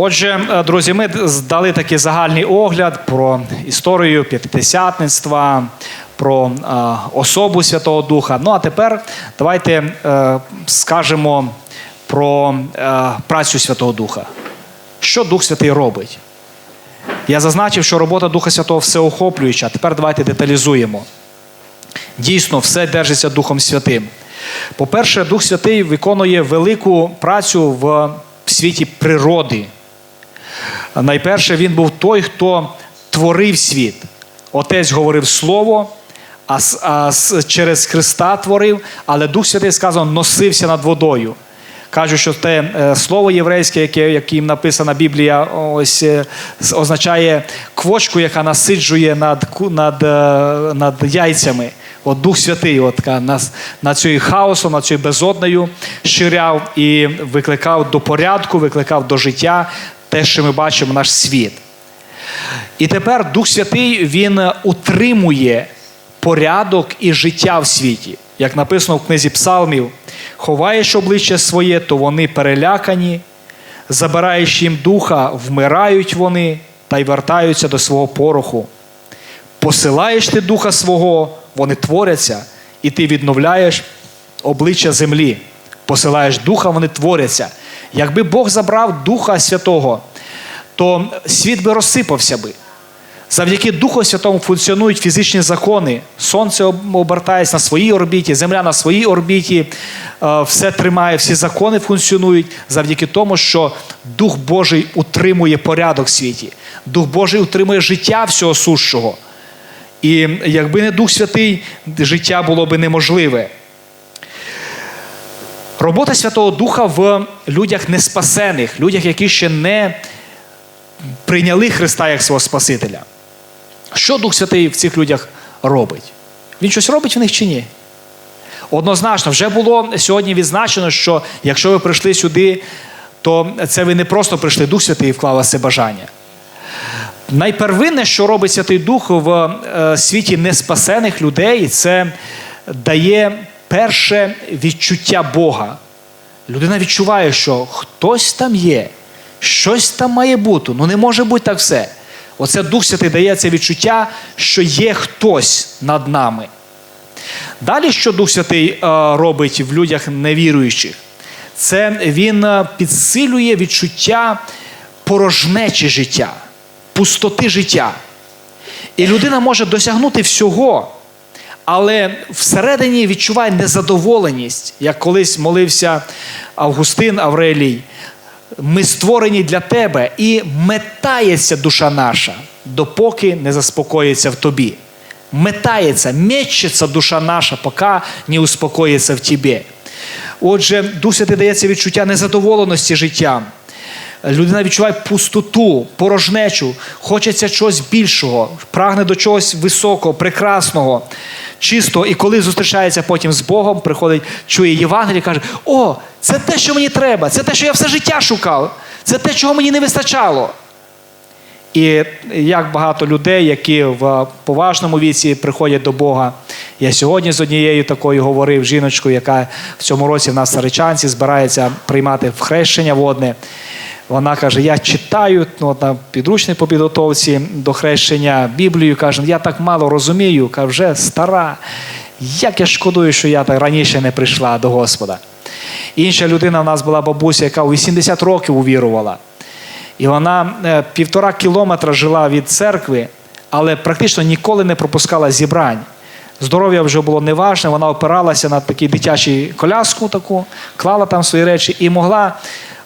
Отже, е, друзі, ми здали такий загальний огляд про історію п'ятидесятництва, про е, особу Святого Духа. Ну а тепер давайте е, скажемо про працю Святого Духа. Що Дух Святий робить? Я зазначив, що робота Духа Святого всеохоплююча. Тепер давайте деталізуємо. Дійсно, все держиться Духом Святим. По-перше, Дух Святий виконує велику працю в світі природи. Найперше, він був той, хто творив світ. Отець говорив Слово, а, а через Христа творив, але Дух Святий сказано, носився над водою. Кажуть, що те е, слово єврейське, яке, яким написана Біблія, ось е, означає квочку, яка насиджує над, над, е, над яйцями. От Дух Святий от, нас, над цією хаосом, над цією безоднею ширяв і викликав до порядку, викликав до життя те, що ми бачимо наш світ. І тепер Дух Святий він е, утримує порядок і життя в світі. Як написано в книзі Псалмів, ховаєш обличчя своє, то вони перелякані, забираєш їм духа, вмирають вони та й вертаються до свого пороху. Посилаєш ти духа свого, вони творяться, і ти відновляєш обличчя землі. Посилаєш духа, вони творяться. Якби Бог забрав Духа Святого, то світ би розсипався би. Завдяки Духу Святому функціонують фізичні закони. Сонце обертається на своїй орбіті, земля на своїй орбіті, е, все тримає, всі закони функціонують завдяки тому, що Дух Божий утримує порядок в світі. Дух Божий утримує життя всього сущого. І якби не Дух Святий, життя було би неможливе. Робота Святого Духа в людях неспасених, людях, які ще не прийняли Христа як свого Спасителя. Що Дух Святий в цих людях робить? Він щось робить в них чи ні? Однозначно, вже було сьогодні відзначено, що якщо ви прийшли сюди, то це ви не просто прийшли, Дух Святий у вас це бажання. Найпервинне, що робить Святий Дух в е, світі неспасених людей, це дає перше відчуття Бога. Людина відчуває, що хтось там є, щось там має бути. Ну не може бути так все. Оце Дух Святий дає це відчуття, що є хтось над нами. Далі, що Дух Святий е, робить в людях невіруючих, це він е, підсилює відчуття порожнечі життя, пустоти життя. І людина може досягнути всього, але всередині відчуває незадоволеність, як колись молився Августин Аврелій. Ми створені для тебе, і метається душа наша, допоки не заспокоїться в тобі. Метається, мечеться душа наша, поки не успокоїться в тебе. Отже, Дух Святий дається відчуття незадоволеності життям. Людина відчуває пустоту, порожнечу, хочеться чогось більшого, прагне до чогось високого, прекрасного, чистого. І коли зустрічається потім з Богом, приходить, чує Євангеліє каже: О, це те, що мені треба, це те, що я все життя шукав, це те, чого мені не вистачало. І як багато людей, які в поважному віці приходять до Бога. Я сьогодні з однією такою говорив жіночкою, яка в цьому році в нас Саричанці збирається приймати хрещення водне. Вона каже: Я читаю ну, на підручник по підготовці до хрещення Біблію. каже, я так мало розумію, каже, вже стара. Як я шкодую, що я так раніше не прийшла до Господа. Інша людина в нас була бабуся, яка у 80 років увірувала. І вона е, півтора кілометра жила від церкви, але практично ніколи не пропускала зібрань. Здоров'я вже було неважне, вона опиралася на такий дитячий коляску, таку, клала там свої речі і могла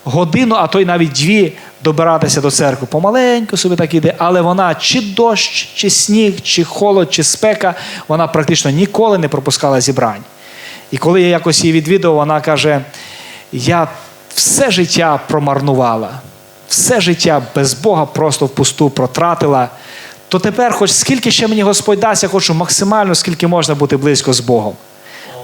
годину, а то й навіть дві добиратися до церкви. Помаленьку собі так іде, але вона чи дощ, чи сніг, чи холод, чи спека, вона практично ніколи не пропускала зібрань. І коли я якось її відвідав, вона каже: я все життя промарнувала, все життя без Бога просто впусту протратила. То тепер, хоч скільки ще мені Господь дасть, я хочу максимально, скільки можна бути близько з Богом.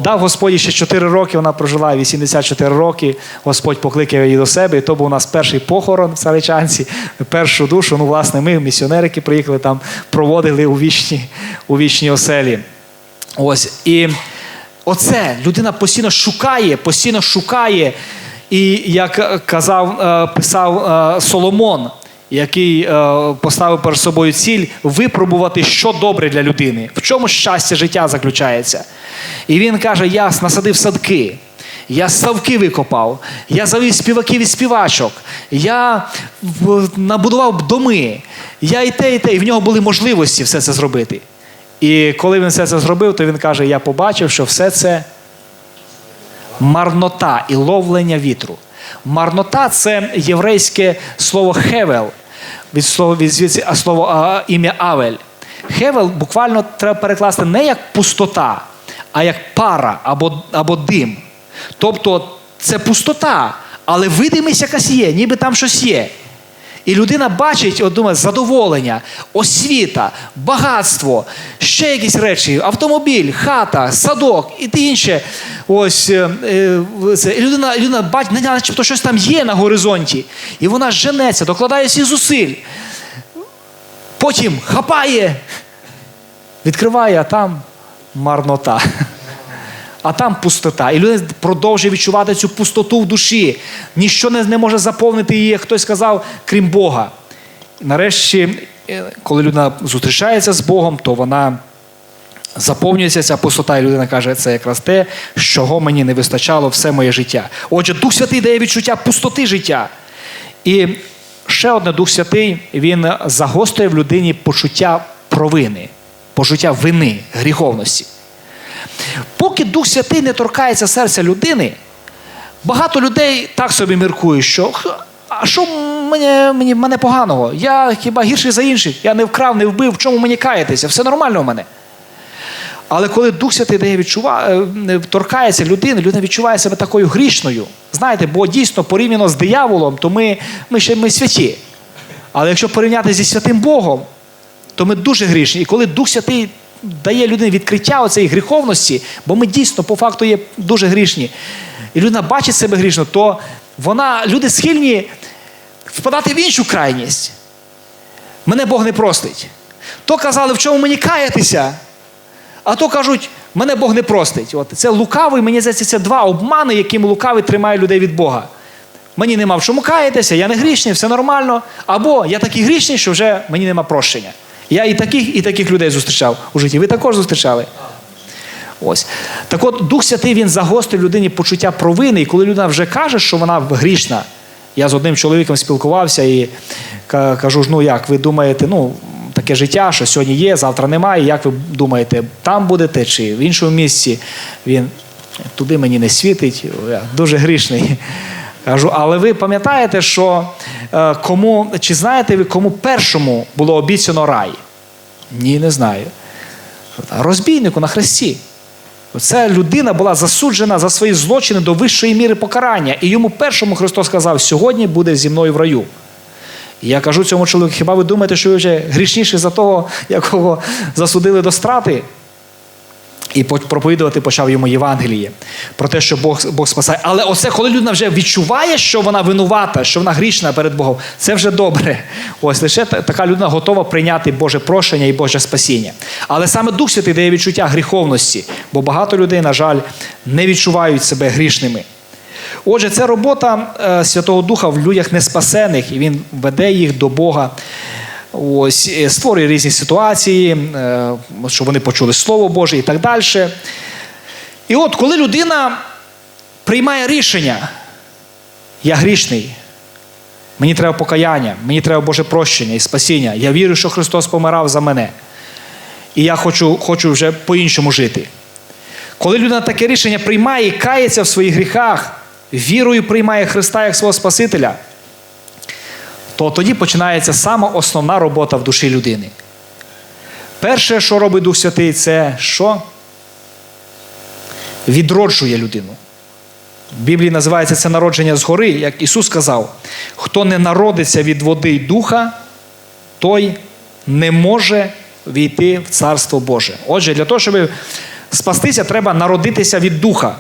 Дав Господь ще 4 роки, вона прожила 84 роки. Господь покликав її до себе, і то був у нас перший похорон в Саричанці, першу душу. Ну, власне, ми, місіонери, які приїхали там, проводили у вічні, у вічній оселі. Ось. І оце людина постійно шукає, постійно шукає І як казав, е, писав е, Соломон, який е, поставив перед собою ціль випробувати, що добре для людини, в чому щастя життя заключається. І він каже: Я насадив садки. Я ставки викопав, я завів співаків і співачок, я набудував доми, я і те, і те, і в нього були можливості все це зробити. І коли він все це зробив, то він каже: Я побачив, що все це марнота і ловлення вітру. Марнота це єврейське слово хевел, від слова від звідси слово а, ім'я Авель. Хевел буквально треба перекласти не як пустота, а як пара або, або дим. Тобто це пустота, але видимість якась є, ніби там щось є. І людина бачить, от думає, задоволення, освіта, багатство, ще якісь речі, автомобіль, хата, садок і те інше. Ось е, е. І людина, людина бачить, начебто щось там є на горизонті. І вона женеться, докладає всіх зусиль. Потім хапає, відкриває, а там марнота. А там пустота. І людина продовжує відчувати цю пустоту в душі. Ніщо не, не може заповнити її, як хтось сказав, крім Бога. Нарешті, е, коли людина зустрічається з Богом, то вона заповнюється ця пустота, і людина каже, це якраз те, чого мені не вистачало все моє життя. Отже, Дух Святий дає відчуття пустоти життя. І ще одне Дух Святий, він загострює в людині почуття провини, почуття вини, гріховності. Поки Дух Святий не торкається серця людини, багато людей так собі міркують, що а що мені, мені, мене поганого? Я хіба гірший за інших? Я не вкрав, не вбив, в чому мені каятися? Все нормально в мене. Але коли Дух Святий дає відчува... е, торкається людини, людина відчуває себе такою грішною. Знаєте, бо дійсно порівняно з дияволом, то ми, ми ще ми святі. Але якщо порівняти зі святим Богом, то ми дуже грішні. І коли Дух Святий дає людині відкриття оцеї гріховності, бо ми дійсно по факту є дуже грішні, і людина бачить себе грішно, то вона, люди схильні впадати в іншу крайність. Мене Бог не простить. То казали, в чому мені каятися, а то кажуть, мене Бог не простить. От це лукавий, мені здається, це два обмани, яким лукавий тримає людей від Бога. Мені нема в чому каятися, я не грішний, все нормально. Або я такий грішний, що вже мені нема прощення. Я і таких, і таких людей зустрічав у житті. Ви також зустрічали. Ось. Так от Дух Святий він загострює людині почуття провини, і коли людина вже каже, що вона грішна. Я з одним чоловіком спілкувався і кажу: ж, ну як, ви думаєте, ну, таке життя, що сьогодні є, завтра немає. Як ви думаєте, там будете чи в іншому місці? Він туди мені не світить, я дуже грішний. Кажу, але ви пам'ятаєте, що е, кому, чи знаєте ви, кому першому було обіцяно рай? Ні, не знаю. Розбійнику на хресті. Ця людина була засуджена за свої злочини до вищої міри покарання. І йому першому Христос сказав: сьогодні буде зі мною в раю. І я кажу цьому чоловіку, хіба ви думаєте, що ви вже грішніші за того, якого засудили до страти? І проповідувати почав йому Євангеліє про те, що Бог, Бог спасає. Але оце, коли людина вже відчуває, що вона винувата, що вона грішна перед Богом, це вже добре. Ось лише така людина готова прийняти Боже прощення і Боже спасіння. Але саме Дух Святий дає відчуття гріховності, бо багато людей, на жаль, не відчувають себе грішними. Отже, це робота е, Святого Духа в людях неспасених, і він веде їх до Бога. Ось е, створює різні ситуації, е, щоб вони почули Слово Боже і так далі. І от коли людина приймає рішення, я грішний, мені треба покаяння, мені треба Боже прощення і спасіння. Я вірю, що Христос помирав за мене. І я хочу, хочу вже по-іншому жити. Коли людина таке рішення приймає і кається в своїх гріхах, вірою приймає Христа як свого Спасителя, то тоді починається сама основна робота в душі людини. Перше, що робить Дух Святий, це що? Відроджує людину. В Біблії називається це народження згори, як Ісус сказав: хто не народиться від води й духа, той не може війти в Царство Боже. Отже, для того, щоб спастися, треба народитися від духа.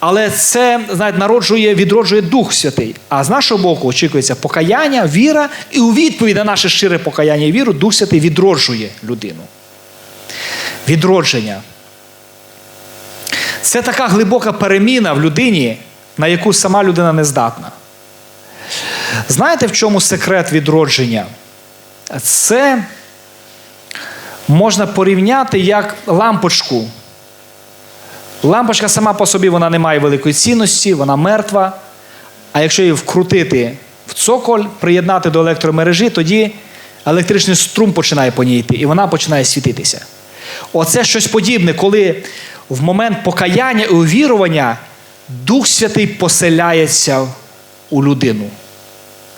Але це знаєте, народжує, відроджує Дух Святий. А з нашого боку очікується покаяння, віра, і у відповідь на наше щире покаяння і віру Дух Святий відроджує людину. Відродження. Це така глибока переміна в людині, на яку сама людина не здатна. Знаєте, в чому секрет відродження? Це можна порівняти як лампочку. Лампочка сама по собі вона не має великої цінності, вона мертва. А якщо її вкрутити в цоколь, приєднати до електромережі, тоді електричний струм починає по ній йти, і вона починає світитися. Оце щось подібне, коли в момент покаяння і увірування Дух Святий поселяється у людину.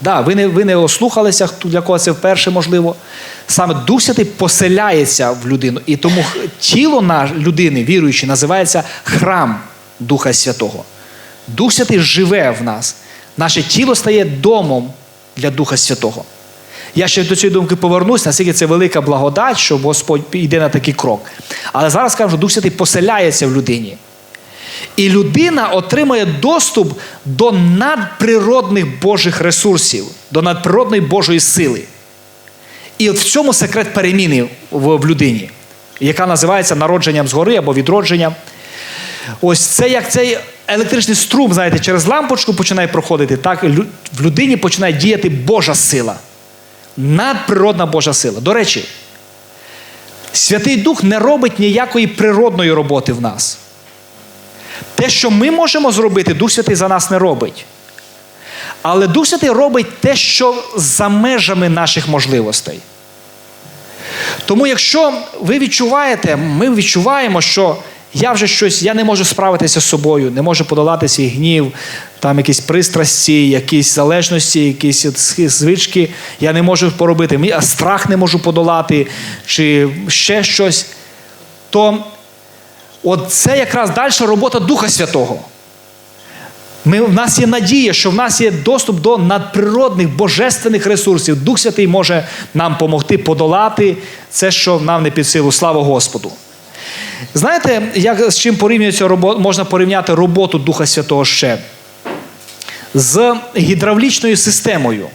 Да, ви не ви не ослухалися, хто- для кого це вперше можливо. Саме Дух Святий поселяється в людину. І тому тіло на людини, віруючи, називається храм Духа Святого. Дух Святий живе в нас. Наше тіло стає домом для Духа Святого. Я ще до цієї думки повернусь, наскільки це велика благодать, що Господь йде на такий крок. Але зараз кажу, Дух Святий поселяється в людині. І людина отримує доступ до надприродних Божих ресурсів, до надприродної Божої сили. І от в цьому секрет переміни в, людині, яка називається народженням згори або відродженням. Ось це як цей електричний струм, знаєте, через лампочку починає проходити, так в людині починає діяти Божа сила. Надприродна Божа сила. До речі, Святий Дух не робить ніякої природної роботи в нас. Те, що ми можемо зробити, Дух Святий за нас не робить. Але Дух Святий робить те, що за межами наших можливостей. Тому, якщо ви відчуваєте, ми відчуваємо, що я вже щось, я не можу справитися з собою, не можу подолати свій гнів, там якісь пристрасті, якісь залежності, якісь звички, я не можу поробити, а страх не можу подолати, чи ще щось, то от це якраз далі робота Духа Святого. Ми, в нас є надія, що в нас є доступ до надприродних божественних ресурсів. Дух Святий може нам допомогти подолати це, що нам не під силу. Слава Господу. Знаєте, як з чим порівнюється можна порівняти роботу Духа Святого ще? З гідравлічною системою.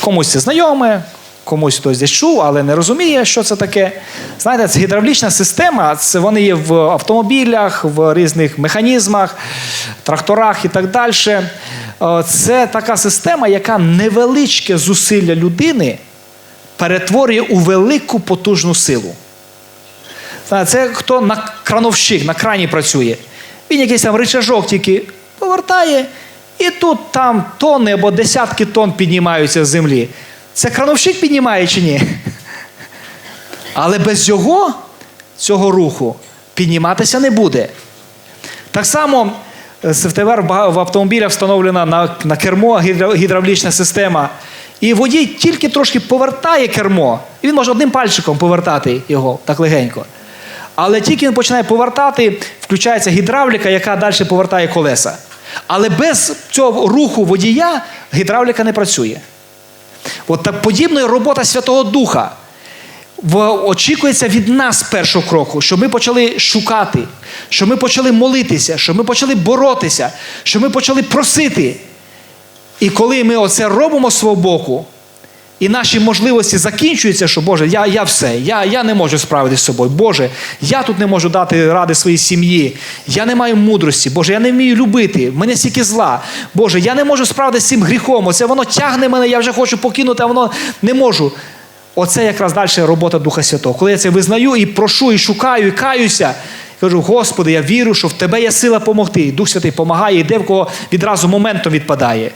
Комусь це знайоме, комусь хтось десь чув, але не розуміє, що це таке. Знаєте, це гідравлічна система, це вони є в автомобілях, в різних механізмах, тракторах і так далі. Е, Це така система, яка невеличке зусилля людини перетворює у велику потужну силу. Це хто на крановщик, на крані працює. Він якийсь там рычажок тільки повертає, і тут там тонни або десятки тонн піднімаються з землі. Це крановщик піднімає чи ні? Але без його цього руху підніматися не буде. Так само е, з- тепер в автомобілях встановлена на, на кермо гідравлічна система. І водій тільки трошки повертає кермо, і він може одним пальчиком повертати його так легенько. Але тільки він починає повертати, включається гідравліка, яка далі повертає колеса. Але без цього руху водія гідравліка не працює. От так подібна робота Святого Духа. Очікується від нас першого кроку, щоб ми почали шукати, щоб ми почали молитися, щоб ми почали боротися, щоб ми почали просити. І коли ми оце робимо з свого боку, і наші можливості закінчуються, що Боже, я, я все, я, я не можу справитися з собою. Боже, я тут не можу дати ради своїй сім'ї. Я не маю мудрості. Боже, я не вмію любити. В мене стільки зла. Боже, я не можу справитися з цим гріхом. Оце воно тягне мене, я вже хочу покинути, а воно не можу. Оце якраз далі робота Духа Святого. Коли я це визнаю і прошу, і шукаю, і каюся. Кажу, Господи, я вірю, що в Тебе є сила допомогти. Дух Святий допомагає, і де в кого відразу моментом відпадає.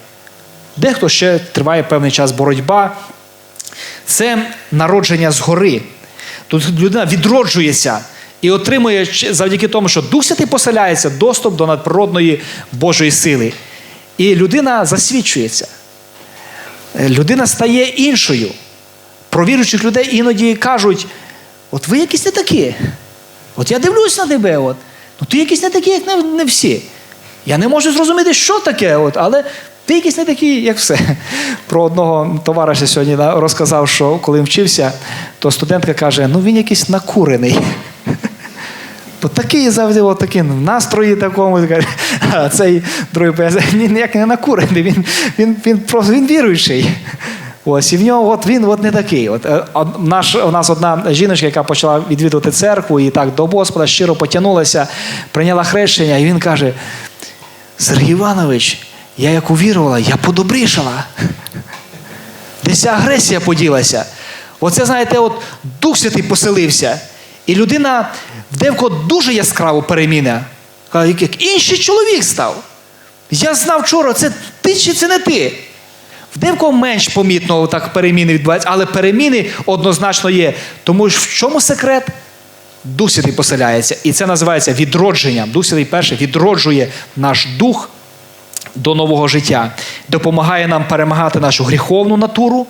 Дехто ще триває певний час боротьба. Це народження згори. Тут людина відроджується і отримує завдяки тому, що Дух Святий поселяється, доступ до надприродної Божої сили. І людина засвідчується. Е, Людина стає іншою. Про віруючих людей іноді кажуть: от ви якісь не такі. От я дивлюсь на тебе, от. ну ти якийсь не такий, як не, не всі. Я не можу зрозуміти, що таке, от, але ти якийсь не такий, як все. Про одного товариша сьогодні розказав, що коли вчився, то студентка каже: ну він якийсь накурений. То такий завжди такий в настрої такому. А цей другий пояснює, ніяк не накурений, він, він, він просто він віруючий. Ось, і в нього от він от не такий. От, е, наш, у нас одна жіночка, яка почала відвідувати церкву і так до Господа щиро потягнулася, прийняла хрещення, і він каже: Сергій Іванович, я як увірувала, я подобрішала. Десь агресія поділася. Оце, знаєте, от Дух Святий поселився. І людина в девко дуже яскраво переміна. Як- інший чоловік став. Я знав вчора, це ти чи це не ти. В девкого менш помітно так переміни відбуваються, але переміни однозначно є. Тому ж в чому секрет? Дух Святий поселяється. І це називається відродженням. Дух Святий перше відроджує наш дух до нового життя, допомагає нам перемагати нашу гріховну натуру.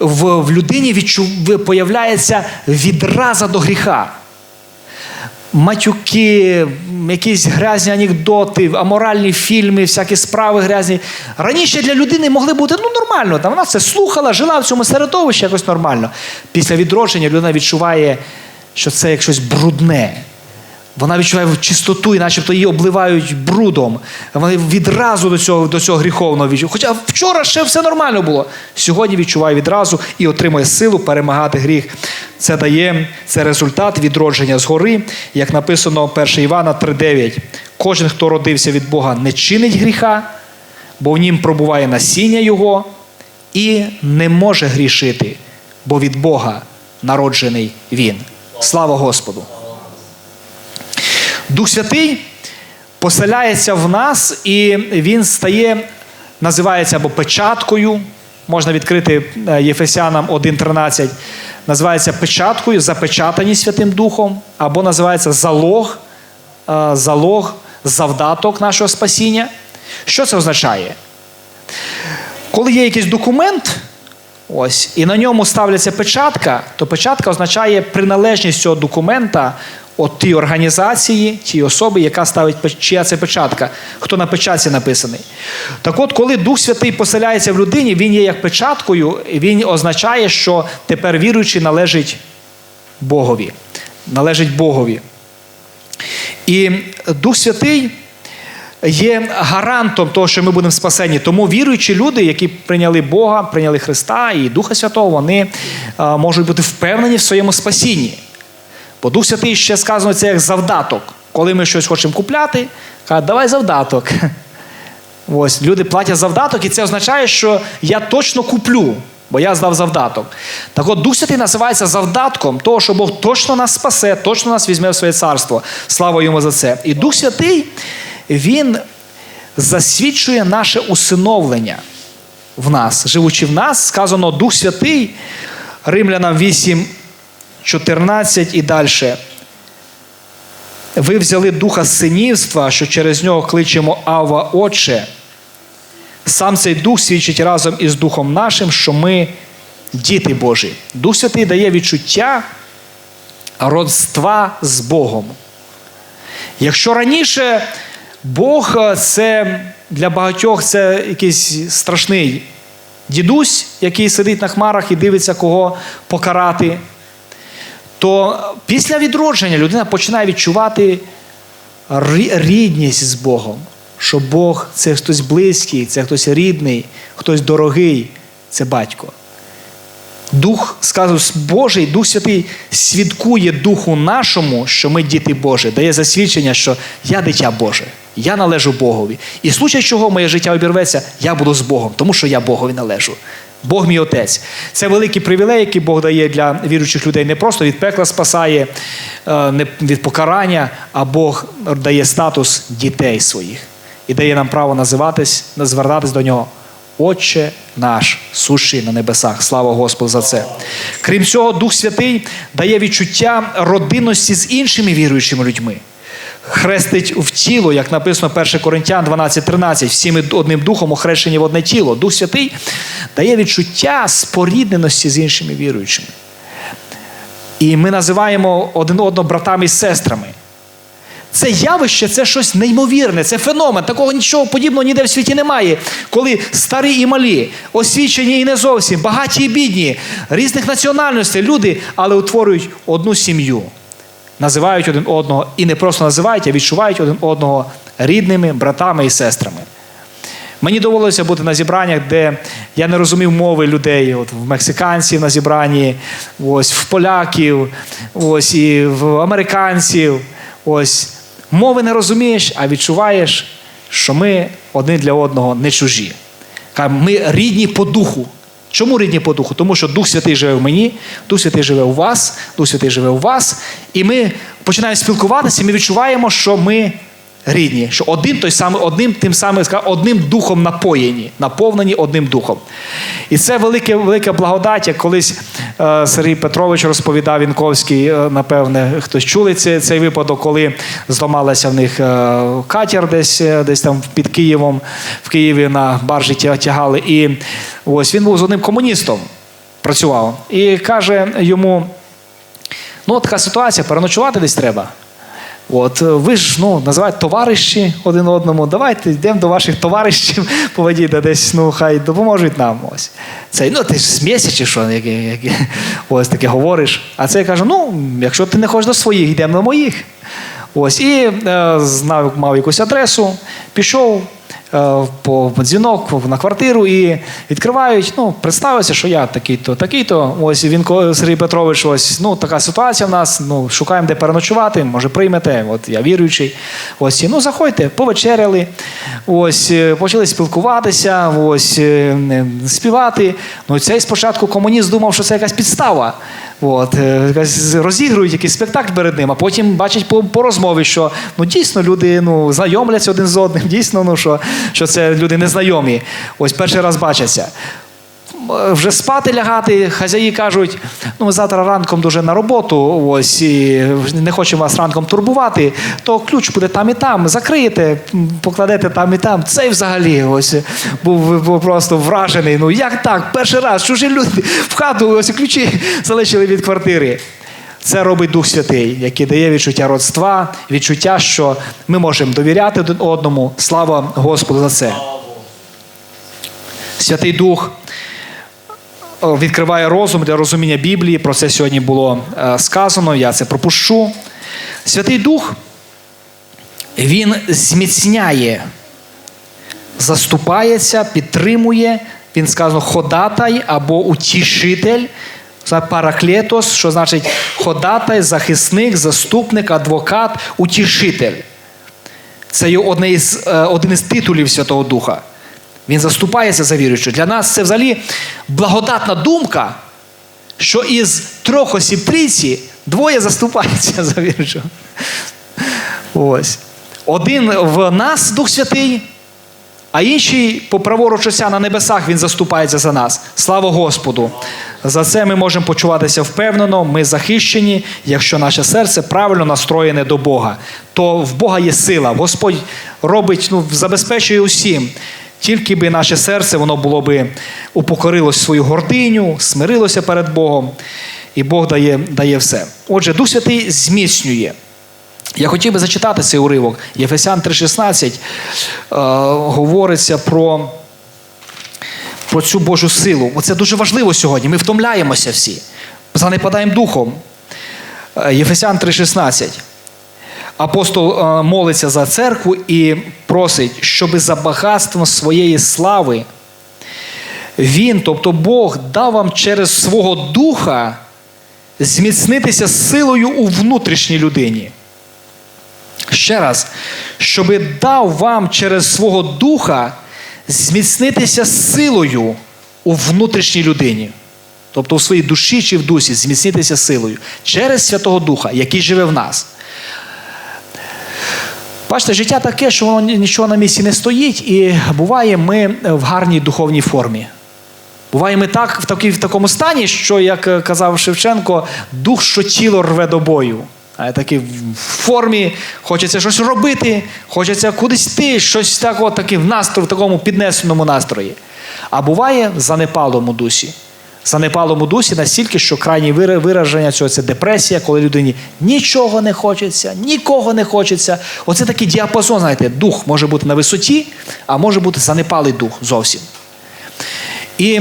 В, в людині відчу, появляється відраза до гріха. Матюки, якісь грязні анекдоти, аморальні фільми, всякі справи грязні. Раніше для людини могли бути ну, нормально. Там вона це слухала, жила в цьому середовищі якось нормально. Після відродження людина відчуває, що це як щось брудне. Вона відчуває чистоту, і начебто її обливають брудом. Вона відразу до цього, до цього гріховного відчуває. Хоча вчора ще все нормально було. Сьогодні відчуває відразу і отримує силу перемагати гріх. Це дає це результат відродження згори, як написано 1 Івана 3,9. Кожен, хто родився від Бога, не чинить гріха, бо в нім пробуває насіння Його і не може грішити, бо від Бога народжений він. Слава Господу! Дух Святий поселяється в нас, і він стає, називається або печаткою. Можна відкрити е, Єфесянам 1.13, називається печаткою, запечатані Святим Духом, або називається залог, е, залог, завдаток нашого спасіння. Що це означає? Коли є якийсь документ, ось, і на ньому ставляться печатка, то печатка означає приналежність цього документа от тій організації, тій особи, яка ставить чия це печатка, хто на печатці написаний. Так от, коли Дух Святий поселяється в людині, він є як печаткою, він означає, що тепер віруючий належить Богові. Належить Богові. І Дух Святий є гарантом того, що ми будемо спасені. Тому віруючі люди, які прийняли Бога, прийняли Христа і Духа Святого, вони можуть бути впевнені в своєму спасінні. Бо Дух Святий ще сказано це як завдаток. Коли ми щось хочемо купляти, кажуть, давай завдаток. Ось люди платять завдаток, і це означає, що я точно куплю, бо я здав завдаток. Так от Дух Святий називається завдатком того, що Бог точно нас спасе, точно нас візьме в своє царство. Слава йому за це. І Дух Святий, він засвідчує наше усиновлення в нас. Живучи в нас, сказано Дух Святий, Римлянам 8, 14 і далі. Ви взяли духа синівства, що через нього кличемо Ава Отче. Сам цей дух свідчить разом із Духом нашим, що ми діти Божі. Дух Святий дає відчуття родства з Богом. Якщо раніше Бог е, це для багатьох це якийсь страшний дідусь, який сидить на хмарах і дивиться, кого покарати, то після відродження людина починає відчувати рі- рідність з Богом. Що Бог це хтось близький, це хтось рідний, хтось дорогий, це батько. Дух, сказано, Божий, Дух Святий свідкує Духу нашому, що ми діти Божі, дає засвідчення, що я дитя Боже, я належу Богові. І в случай чого моє життя обірветься, я буду з Богом, тому що я Богові належу. Бог мій отець. Це великий привілей, який Бог дає для віруючих людей. Не просто від пекла спасає, е, не від покарання, а Бог дає статус дітей своїх і дає нам право називатись, звертатись до нього. Отче наш, сущий на небесах. Слава Господу за це. Крім цього, Дух Святий дає відчуття родинності з іншими віруючими людьми. Хрестить в тіло, як написано 1 Коринтян 12:13, всі ми одним духом охрещені в одне тіло. Дух Святий дає відчуття спорідненості з іншими віруючими. І ми називаємо один одного братами і сестрами. Це явище, це щось неймовірне, це феномен. Такого нічого подібного ніде в світі немає. Коли старі і малі, освічені і не зовсім, багаті і бідні, різних національностей, люди, але утворюють одну сім'ю, називають один одного і не просто називають, а відчувають один одного рідними братами і сестрами. Мені довелося бути на зібраннях, де я не розумів мови людей. От в мексиканців на зібранні, ось в поляків, ось і в американців. Ось мови не розумієш, а відчуваєш що ми один для одного не чужі. Ми рідні по духу. Чому рідні по духу? Тому що Дух Святий живе в мені, Дух Святий живе у вас, Дух Святий живе у вас. І ми починаємо спілкуватися, і ми відчуваємо, що ми рідні, що один той самий, одним тим самим одним духом напоєні, наповнені одним духом. І це велике, велика благодать, як колись е, Сергій Петрович розповідав Вінковський, е, напевне, хтось чули цей, цей випадок, коли зламалася в них е, катер десь, е, десь там під Києвом, в Києві на баржі тягали. І ось він був з одним комуністом, працював. І каже йому: ну, така ситуація, переночувати десь треба. От, е, ви ж ну, називаєте товариші один одному. Давайте йдемо до ваших товаришів по воді, де десь ну, хай допоможуть нам. Ось. це ну, ти ж смієшся чи що, як, як, ось таке говориш. А цей кажу: ну, якщо ти не хочеш до своїх, йдемо до моїх. Ось, і е, знав, мав якусь адресу, пішов по по дзвінок на квартиру і відкривають. Ну, представився, що я такий-то, такий-то. Ось він Сергій Петрович, ось ну така ситуація в нас. Ну, шукаємо, де переночувати, може приймете. От я віруючий. Ось, ну заходьте, повечеряли. Ось е, почали спілкуватися, ось е, е, співати. Ну, цей спочатку комуніст думав, що це якась підстава. От, е, розігрують якийсь спектакль перед ним, а потім бачать по, по розмові, що ну дійсно люди ну, знайомляться один з одним, дійсно, ну що, що це люди незнайомі. Ось перший раз бачаться. Вже спати лягати, хазяї кажуть, ну ми завтра ранком дуже на роботу, ось і не хочемо вас ранком турбувати, то ключ буде там і там. Закриєте, покладете там і там. Цей взагалі ось був, був просто вражений. Ну як так? Перший раз чужі люди в хату ось ключі залишили від квартири. Це робить Дух Святий, який дає відчуття родства, відчуття, що ми можемо довіряти один одному. Слава Господу за це. Святий Дух відкриває розум для розуміння Біблії. Про це сьогодні було е, сказано. Я це пропущу. Святий Дух, він зміцняє, заступається, підтримує. Він сказано ходатай або утішитель. Це параклетос, що значить ходатай, захисник, заступник, адвокат, утішитель. Це одне із, е, один із титулів Святого Духа. Він заступається за віруючого. Для нас це взагалі благодатна думка, що із трьох осіб трійці двоє заступаються за віруючого. Ось. Один в нас, Дух Святий, а інший по праворуч Отця на небесах він заступається за нас. Слава Господу! За це ми можемо почуватися впевнено, ми захищені, якщо наше серце правильно настроєне до Бога. То в Бога є сила. Господь робить, ну, забезпечує усім. Тільки би наше серце воно було би упокорилось свою гординю, смирилося перед Богом, і Бог дає, дає все. Отже, Дух Святий зміцнює. Я хотів би зачитати цей уривок. Єфесян 3,16 е, говориться про, про цю Божу силу. Оце дуже важливо сьогодні. Ми втомляємося всі, занепадаємо духом. Е, Єфесян 3,16. Апостол е, молиться за церкву і просить, щоби за багатством своєї слави він, тобто Бог, дав вам через свого духа зміцнитися силою у внутрішній людині. Ще раз, щоби дав вам через свого духа зміцнитися силою у внутрішній людині. Тобто у своїй душі чи в дусі зміцнитися силою через Святого Духа, який живе в нас. Бачите, життя таке, що воно нічого на місці не стоїть, і буває, ми в гарній духовній формі. Буває, ми так в, такому стані, що, як е, казав Шевченко, дух, що тіло рве до бою. А такий в формі, хочеться щось робити, хочеться кудись йти, щось так, от, таки в настрої, в такому піднесеному настрої. А буває в занепалому дусі. В занепалому дусі настільки, що крайнє вираження цього це депресія, коли людині нічого не хочеться, нікого не хочеться. Оце такий діапазон, знаєте, дух може бути на висоті, а може бути занепалий дух зовсім. І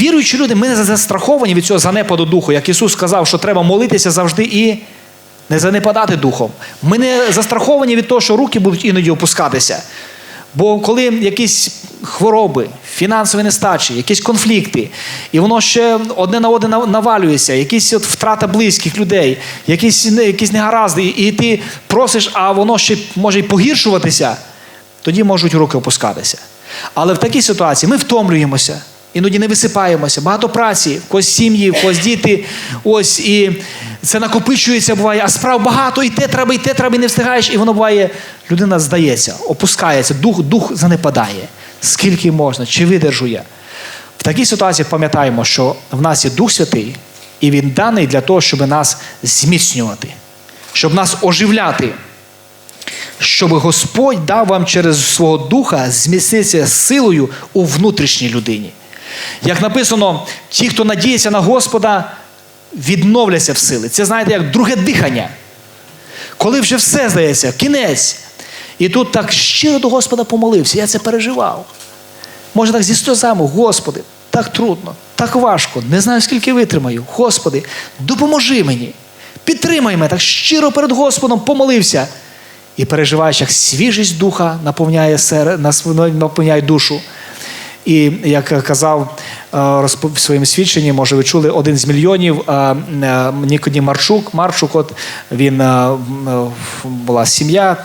віруючі люди, ми не застраховані від цього занепаду духу. Як Ісус сказав, що треба молитися завжди і не занепадати духом. Ми не застраховані від того, що руки будуть іноді опускатися. Бо коли якісь хвороби, фінансові нестачі, якісь конфлікти, і воно ще одне на одне навалюється, якісь от втрата близьких людей, якісь, якісь негаразди, і ти просиш, а воно ще може й погіршуватися. тоді можуть руки опускатися. Але в такій ситуації ми втомлюємося, іноді не висипаємося, багато праці, в когось сім'ї, в когось діти. Ось і це накопичується, буває, а справ багато, і те треба, і те треба, і не встигаєш, і воно буває, людина здається, опускається, дух, дух занепадає. Скільки можна, чи видержу я? В такій ситуації пам'ятаємо, що в нас є Дух Святий, і Він даний для того, щоб нас зміцнювати, щоб нас оживляти, щоб Господь дав вам через свого духа зміцнитися силою у внутрішній людині. Як написано, ті, хто надіється на Господа, відновляться в сили. Це знаєте, як друге дихання. Коли вже все здається, кінець. І тут так щиро до Господа помолився, я це переживав. Може, так зі сльозами, Господи, так трудно, так важко, не знаю, скільки витримаю. Господи, допоможи мені, підтримай мене, так щиро перед Господом помолився. І переживаєш, як свіжість духа наповняє, наповняє душу. І як казав е, в своєму свідченні, може, ви чули один з мільйонів Нікоді е, Нікодім Марчук. Марчук, от він е, е, була сім'я,